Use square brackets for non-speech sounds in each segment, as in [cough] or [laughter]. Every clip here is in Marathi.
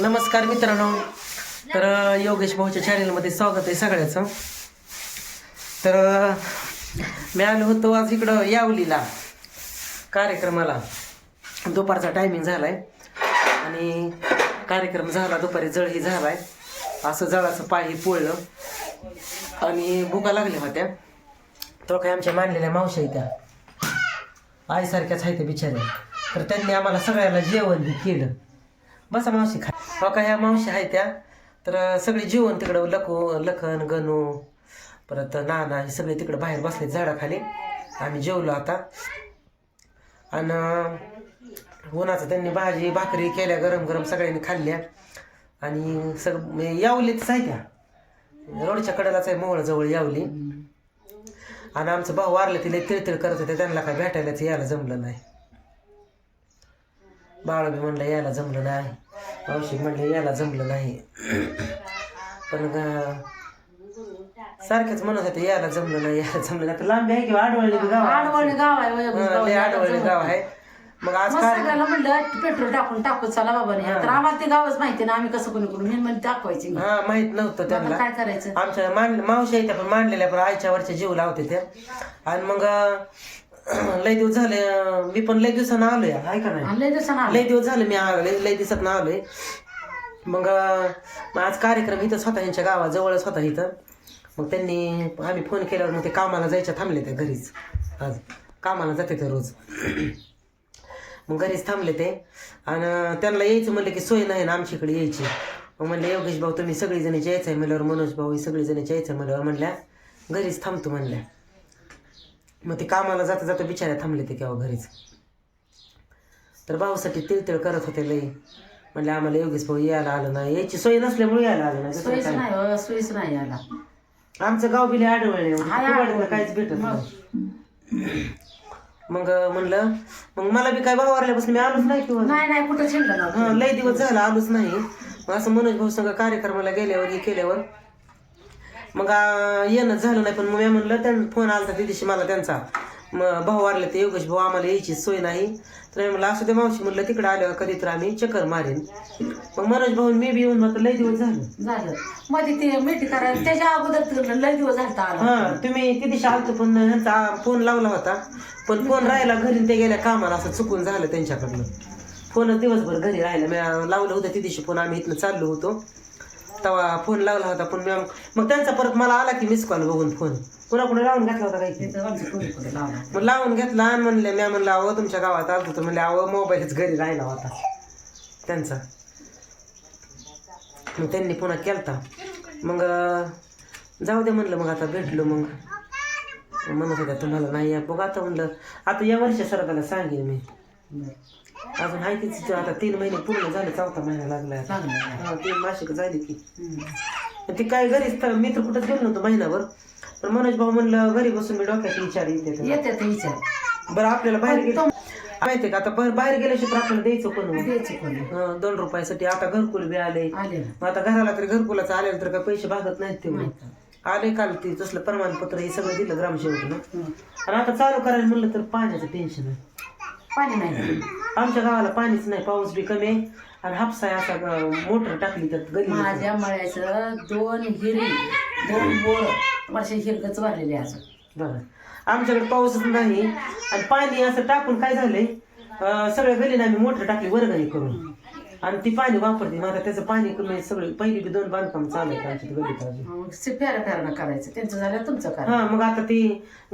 नमस्कार मित्रांनो. तर योगेश भाऊच्या चॅनलमध्ये स्वागत आहे सगळ्याचं. तर मी आलो होतो आज इकडं यावलीला कार्यक्रमाला. दुपारचा टायमिंग झालाय. आणि कार्यक्रम झाला दुपारी जळही झालाय. असं जळाचं पायही पोळलं. आणि भुका लागल्या होत्या. तो काय आमच्या मानलेल्या मावश्या आहेत त्या. आईसारख्याच आहेत त्या बिचाऱ्या. तर त्यांनी आम्हाला सगळ्याला जेवण बी केलं. बसा मावशी खा. हो का ह्या मावशी आहेत त्या? तर सगळे जेवण तिकडं लखू लखन गणू परत नाना हे सगळे तिकडं बाहेर बसले झाडाखाली. आम्ही जेवलो आता. आणि उन्हाचं त्यांनी भाजी भाकरी केल्या गरम गरम सगळ्यांनी खाल्ल्या. आणि सग यावलीच आहे त्या. रोडच्या कडेलाच आहे मोहळजवळ यावली. आणि आमचं भाऊ वारलं तिला तिळतिळ करत होते त्यांना काय भेटायलाच यायला जमलं नाही. बाळ मी म्हणलं यायला जमलं नाही. मावशी म्हणलं यायला जमलं नाही. पण ग- सारखेच म्हणत होते यायला जमलं नाही यायला जमलं नाही. आता लांबी आहे किंवा आडवळली गाव आहे. आडवळणी गाव आहे हा, गाव आहे. आहे. मग आज मग सगळ्याला म्हणलं पेट्रोल टाकून टाकू चला बाबा नाही तर आम्हाला ते गावच माहिती ना आम्ही कसं कोणी करून मी म्हणजे दाखवायची हा माहीत नव्हतं त्यांना. काय करायचं? आमच्या मान मावशी आहेत त्या पण मांडलेल्या पण आईच्या वरच्या जीव लावते त्या. आणि मग [clears throat] लय दिवस झाले मी पण लय दिवसानं आलोय आहे का नाही? लय दिवसानं आलं. लय दिवस झाले मी आलो लय लय दिवसात आलोय. मग अं, मग आज कार्यक्रम इथं स्वतः यांच्या गावाजवळच होता इथं. मग त्यांनी आम्ही फोन केल्यावर मग ते कामाला जायच्या थांबले ते घरीच. आज कामाला जाते ते रोज. मग घरीच थांबले ते. आणि त्यांना यायचं म्हणलं की सोय नाही ना आमच्या इकडे यायची. मग म्हणलं योगेश भाऊ तुम्ही सगळीजणी यायचं आहे म्हणल्यावर मनोज भाऊ सगळीजणी यायचं म्हणल्यावर म्हणल्या घरीच थांबतो म्हणल्या. मग ते कामाला जाता जाता बिचाऱ्या थांबले ते केव्हा घरीच. तर भाऊसाठी तिळतिळ करत होते लई. म्हणले आम्हाला योगेश भाऊ यायला आलं नाही. यायची सोय नसल्यामुळे यायला आलं नाही. दुसरं सोयीच काय. नाही हो, सोयीच नाही याला आमचं गाव बिले हाय आडवळे. काहीच भेटत नाही. मग? म्हणलं मग मला बी काय भाऊ मी आलोच नाही किंवा? नाही नाही कुठं हा लय दिवस झाला आलोच नाही. मग असं मनोज भाऊ संग कार्यक्रमाला गेल्यावर हे केल्यावर मग येणं झालं नाही पण मग मी म्हणलं त्यांना फोन आला त्या दिवशी मला त्यांचा. मग भाऊ वारले ते योगेश भाऊ आम्हाला यायची सोय नाही. तर मी म्हणलं असं ते मावशी म्हणलं तिकडे आल्यावर कधी तर आम्ही चक्कर मारेन. मग मनोज भाऊ मी बी येऊन मग लय दिवस झालं. झालं. मध्ये ते मिठी करायला त्याच्या अगोदर लय दिवस झालता आला. हा तुम्ही ती दिवशी आलतो पण ह्यांचा फोन लावला होता. पण फोन राहिला घरी ते गेल्या कामाला असं चुकून झालं त्यांच्याकडनं. फोनच दिवसभर घरी राहिला. मी लावलं होतं ती दिवशी फोन आम्ही इथनं चाललो होतो. तेव्हा फोन लावला होता पण मी मग त्यांचा परत मला आला की मिस कॉल बघून फोन. कुणाकुणे लावून घातला होता काही कोणी मग लावून घेतला आणि म्हणले मी म्हणलं अहो तुमच्या गावात आलतो तर म्हणले अहो मोबाईलच घरी राहिला होता. त्यांचा. मग त्यांनी पुन्हा केलता. मग जाऊ दे म्हणलं मग आता भेटलो मग. म्हणत होत्या तुम्हाला नाही बघ आता म्हणलं आता या वर्षी सरकारला सांगेन मी. अजून आहे तीच आता तीन महिने पूर्ण झाले चौथा महिना लागला. हा, तीन मासिक झाली की. पण ती काय घरीच तर मी तर कुठंच गेलो नव्हतो महिनाभर. पण मनोज भाऊ म्हणलं घरी बसून मी डोक्यात विचार येते विचार. बरं आपल्याला बाहेर गेलं माहितीये का? आता बाहेर गेल्याशिवाय आपल्याला द्यायचं कोण? हं, दोन रुपयासाठी. आता घरकुल बी आले. मग आता घराला तरी घरकुलाचं आले तर काय पैसे भागत नाहीत ते माहिती. आले काल ते तसलं प्रमाणपत्र हे सगळं दिलं ग्रामसेवकनं. आणि आता चालू करायला म्हणलं तर पाण्याचं टेन्शन आहे. पाणी नाही. आमच्या गावाला पाणीच नाही पाऊस बी कमी आहे. आणि हापसा आहे असा मोटर टाकली त्यात गली माझ्या मळ्याचं दोन हिरी दोन बोर वर्ष हिरकच भरलेले अजून बघा आमच्याकडे पाऊसच नाही. आणि पाणी असं टाकून काय झालंय? सगळ्या गलीने आम्ही मोटर टाकली वर्गणी करून. आणि ती पाणी वापरते. मग आता त्याचं पाणी कमी सगळं. पहिली बी दोन बांधकाम चालू आहेत आमच्या गलीत अजून. मग ते फेऱ्या फेऱ्यानं करायचं. त्यांचं झालं तुमचं करा हा मग आता ती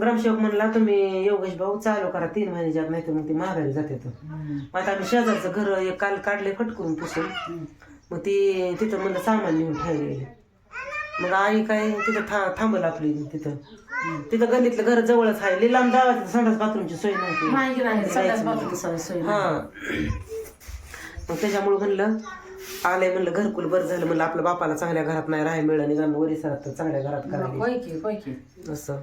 ग्रामसेवक म्हणला तुम्ही योगेश भाऊ चालू करा तीन महिन्याच्या नाही तर मग ती महागारी जाते तर. मग आता आम्ही शेजारचं घर एक काल काढले कटकरून पुसून. मग ती तिथं म्हणलं सामान नेऊन ठेवलेले मग आई काय तिथं था थांबल आपली तिथं. तिथं गल्लीतलं घर जवळच आहे. लिलाम जावा तिथं संडास बाथरूमची सोय नव्हती. नाही नाही सगळ्याच जायचं बाबतीत सोय सोय नाही. हा मग त्याच्यामुळे म्हणलं आलंय म्हणलं घरकुल बरं झालं म्हणलं आपल्या बापाला चांगल्या घरात नाही राहायला मिळलं निघाल वरी सरात तर चांगल्या घरात करायला होय की होय की. असं.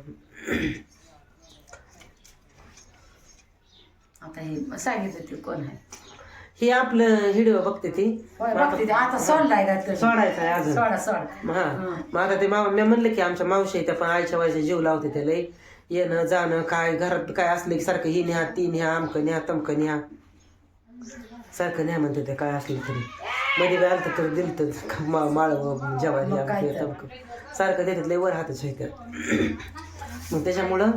आता हे सांगितलं ते कोण आहे? हे आपलं व्हिडिओ बघते ती. होय बघते ते. आता सोडलाय का तो? सोडायचं आहे अजून. सोडा सोडा. हा. मग आता ते मी म्हणलं की आमच्या मावशी त्या पण आईच्या वयाच्या जीव लावते त्या लई येणं जाणं काय घरात काय असलं की सारखं ही न्या ती न्या आमकं न्या तमकं न्या. सारखं न्या म्हणते ते काय असलं तरी. मध्ये काय आलं तर दिलं तर मा माळ. तमकं. सारखं देतात लय वर हातच आहे त्यात मग त्याच्यामुळं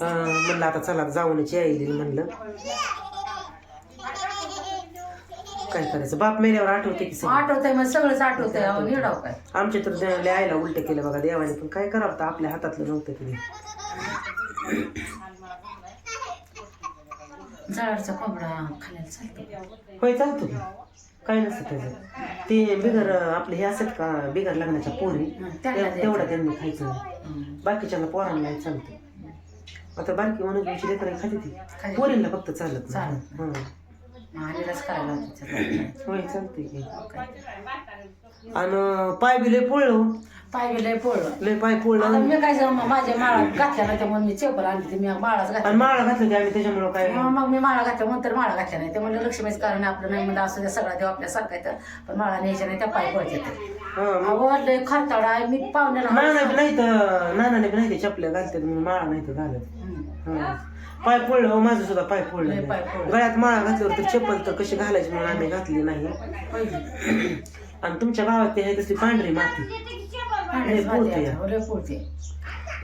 म्हणलं आता चला जाऊनच यायली म्हणलं. काय करायचं? बाप मेल्यावर आठवते की आठवतंय मग सगळंच आठवतंय. निडाव काय? आमच्या तर आईला उलट केलं बघा देवाने. पण काय करावं आपल्या हातातलं नव्हतं कधी जळाडचा कोंबडा खाण्याला चालतो होय चालतो की. काय नसतं त्याचं ते बिगर आपले हे असतात का बिगर लग्नाच्या पोरी हं, तेवढं त्यांनी खायचं नाही हं. बाकीच्या पोरांना नाही चालतं आता बारकी म्हणून लेकरं खाते ती खाते. पोरींना फक्त चालत नाही चालत हं. आलेलाच करायला होतं. होय की काय. आणि पाय बी लय पोळलो पाय पोळलं लय पाय आता पोळलं मी काय सांगू, माझ्या माळा घातल्या नाही त्यामुळे मी चेपर आणली ती मी माळाच घातली आणि माळा घातलं की आम्ही त्याच्यामुळं काय? मग मग मी माळा घातल्या म्हणतर माळा घातल्या नाही. ते म्हणलं लक्ष्मीच कारण आपलं नाही म्हणलं असं सगळा देव आपल्या सारखा येतं पण माळा न्यायच्या नाही त्या पाय पळत येते हं, मग? आवडलंय खरताडा आहे. मी पाहुण्याला नाना बी नाही तर नानाने बी नाही ते चपल्या घालतात म्हणून माळा नाही तर घालत. हं. पाय पडलं हो, माझं सुद्धा पाय पडलं. लय पाय. गळ्यात माळा घातल्यावर तर चप्पल तर कशी घालायची म्हणून आम्ही घातली नाही. पहिली. आणि तुमच्या गावात ते आहे तसली पांढरी माती. पोळते.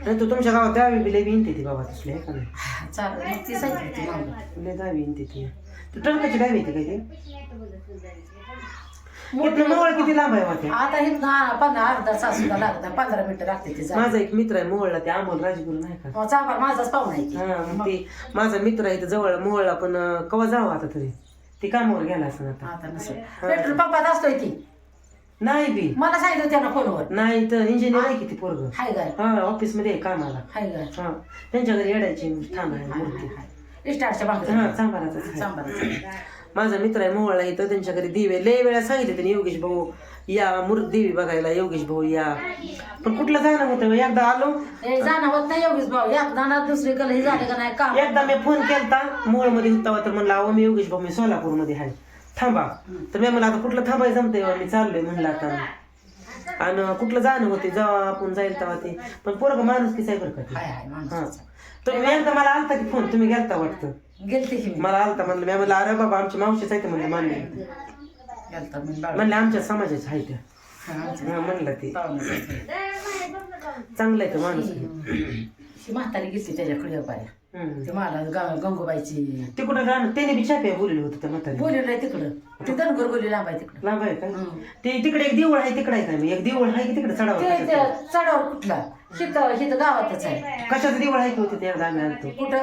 नाही तर तुमच्या गावात दहावी बी लय बी इंते ती बाबा तसली आहे का नाही ती ती. लय दहावी ती. ती येते काय ते? इथनं मोवळ किती लांब आहे वाट्या आता हे ना पंधरा अर्धा तास सुद्धा लागत नाही, पंधरा मिनिटं लागते ती. माझा एक मित्र आहे मोवळला ते अमोल राजगुरू नाही का? चांगला माझाच पाहुणा आहे की. हा मग ते माझा मित्र आहे इथं जवळ मोवळला पण अं, कवा जावं आता तरी? ती कामावर गेला असं आता. आता नसेल. पेट्रोल पंपात असतोय ती. नाही बी. मला सांगितलं त्यानं फोनवर. नाही तर इंजिनियर आहे किती पोरग? हाय गाय हा ऑफिसमध्ये आहे कामाला. हाय गाय हा. त्यांच्या घरी येडायची ठाण आहे मूर्ती. इस्टारच्या हा बांगड्या चांभाराचाच आहे. सांबाराचं. माझा मित्र आहे मोहळला इथं त्यांच्या घरी दिवे. लय वेळा सांगितले त्यांनी योगेश भाऊ या मूर्त देवी बघायला योगेश भाऊ या. पण कुठलं जाणं होतं एकदा आलो. ए, जाणं होत नाही योगीच भाऊ. एक दाना दुसरी कल हे झाले का नाही काम. एकदा मी फोन केलता मोळमध्ये होता तर म्हणलं अहो मी योगेश भाऊ मी सोलापूरमध्ये आहे. थांबा. तर मी म्हणलं आता कुठलं थांबाय जमतंय मी चाललोय म्हणलं आता. आणि कुठलं जाणं होते जेव्हा आपण जाईल तेव्हा ते. पण पोरग माणूस की बरं का ते. हाय हाय हा. माणूस तुम्ही एकदा मला आलता की फोन तुम्ही गेलता वाटतं? गेलते की मी. मला आलता म्हणलं मी म्हणलं अरे बाबा आमची मावशीच आहे ते म्हणलं मान्य गेलता मी बाळ. म्हणलं आमच्या समाजाच्या आहे त्या. हा, आमचं हा, म्हणलं ते. चांगलं आहे ते माणूस? म्हातारी गेलती त्याच्याकडे बाया. ते मला ग- गंगूबाईची. ते कुठं गाणं त्याने बी होते त्या म्हातारी बोलवलंय तिकडं. ते धनगर बोली लांब आहे तिकडं. लांब आहे का? हं. ते तिकडे एक देऊळ आहे तिकडे आहे का? मी एक देऊळ आहे की तिकडे ते चढावं ते चढावर कुठला? हिथं हिथं गावातच आहे. कशाचं देऊळ आहे की होते ते एकदा आम्ही आणतो? कुठं?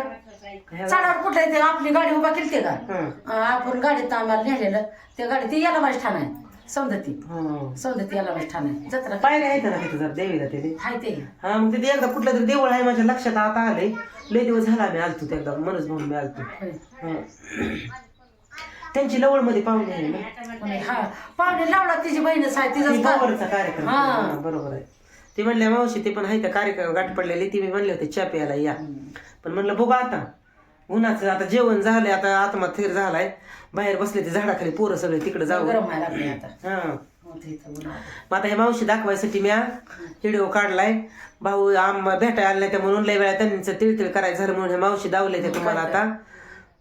चढावर कुठं आहे ते? आपली गाडी उभा केली ते का? हं. अं, आपण गाडीत आम्हाला नेलेलं. त्या गाडी ती याला माझी ठाण आहे. सौंदती हं. सौंदती याला माझी ठाण आहे. जत्रा पायऱ्या आहेत ना तिथे जर देवीला ते हाय ते. हा मग तिथे एकदा कुठलं तरी देऊळ आहे माझ्या लक्षात आता आलंय. लय दिवस झाला मी आलतो ते एकदा मनच म्हणून मी आलतो. हं. त्यांची लवळमध्ये पाहुणे आहे ना. हा. पाहुणे लावला तिची बहीणच आहे ती तिचाच पा- जवळचा कार्यक्रम हा. हा, बरोबर आहे. ते म्हणल्या मावशी ते पण आहे त्या कार्यक्रम गाठ पडलेली ती मी म्हणले होते चहा प्यायला या. पण म्हणलं बघू आता. उन्हाचं आता जेवण झालंय आता आत्मा थेर झालाय. बाहेर बसले ते झाडाखाली पोरं सगळे तिकडे जाऊ गरम व्हायला लागले आता. हा. होते इथं उन्हाळ्यात. मग आता हे मावशी दाखवायसाठी मी व्हिडिओ काढलाय भाऊ आम भेटायला आले त्या म्हणून लय वेळा त्यांचं तिळतिळ करायचं झालं म्हणून हे मावशी दावले ते तुम्हाला आता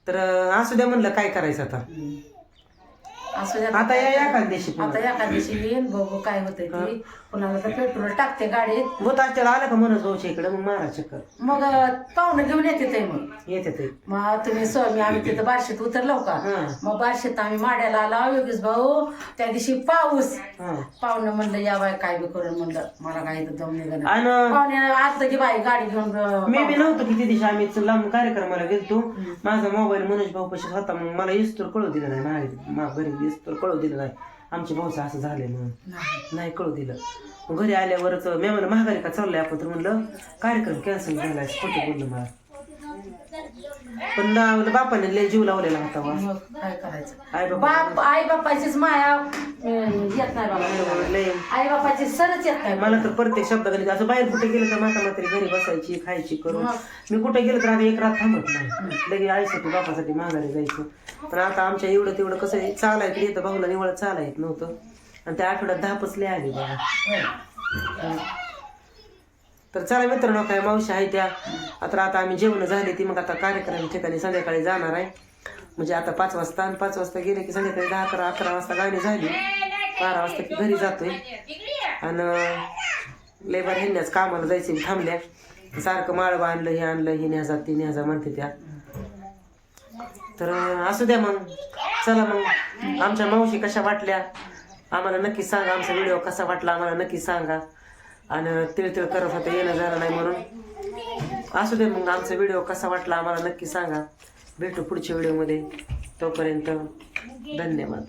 तर अं, असू द्या म्हणलं काय करायचं आता हम्म. असू. आता या एखाद दिवशी आता एका दिवशी येईन बघू काय होतंय ते. पुन्हा आता पेट्रोल टाकते गाडीत भूत त्याला आलं का मनोज भाऊच्या इकडे? मग मारा चक्कर. मग पाहुणं घेऊन येते ते मग. येते ते. मग तुम्ही स्वामी आम्ही तिथं बारशेत उतरलो का? हं. मग बारशेत आम्ही माड्याला आला. योगेश भाऊ त्या दिवशी पाऊस. हा. पाहुणं म्हणलं या बाय काय बी करून म्हणलं मला काय इथं दम निघाला आणि पाहुणे आता की बाई गाडी घेऊन अं, मी बी नव्हतो किती दिवशी आम्ही इथं लांब कार्यक्रमाला गेलतो. माझा मोबाईल मनोज भाऊ पशी होता. मग मला इस्तोर कळू दिलं नाही. माझ्या मा- घरी इस्तोर कळू दिलं नाही. आमच्या भाऊचं असं म्हणून. नाही. कळू दिलं. मग घरी आल्यावरच मी म्हणलं महागारी का चाललंय आपण? तर म्हणलं कार्यक्रम कॅन्सल झालाय. खोटं बोललं मला. पण ना- बापाने लय जीव लावलेला होता वा. मग काय करायचं? आई बाबा बाप आई बापाचीच माया अं, येत नाही बाबा लय. आई बापाची सरच येत नाही मला तर प्रत्येक शब्द गणित असं बाहेर कुठे गेलं तर माता मात्री घरी बसायची खायची करून. मी कुठे गेलो तर आता एक रात थांबत नाही. लगे आईसाठी बापासाठी माघारी जायचं. पण आता आमच्या एवढं तेवढं कसं आहे चालायचं येतं भाऊला निवळ चालायत नव्हतं. आणि त्या आठवड्यात दहा पसले आली बघा. तर चला मित्रांनो काय मावशी आहे त्या. आता आता आम्ही जेवण झाले ती मग आता कार्यक्रम ठिकाणी संध्याकाळी जाणार आहे. म्हणजे आता पाच वाजता आणि पाच वाजता गेले की संध्याकाळी दहा अकरा अकरा वाजता गाडी झाली. बारा वाजता की घरी जातोय. आणि लेबर ह्यांनाच कामाला जायचे थांबल्या. सारखं माळ आणलं हे आणलं हे न्याजा ते न्याजा म्हणते त्या. तर असू द्या मग. चला मग. आमच्या मावशी कशा वाटल्या? आम्हाला नक्की सांगा. आमचा व्हिडिओ कसा वाटला आम्हाला नक्की सांगा. आणि तिळ तिळ करत होतं येणं झालं नाही म्हणून. असू दे मग आमचा व्हिडिओ कसा वाटला आम्हाला नक्की सांगा. भेटू पुढच्या व्हिडिओमध्ये तोपर्यंत धन्यवाद.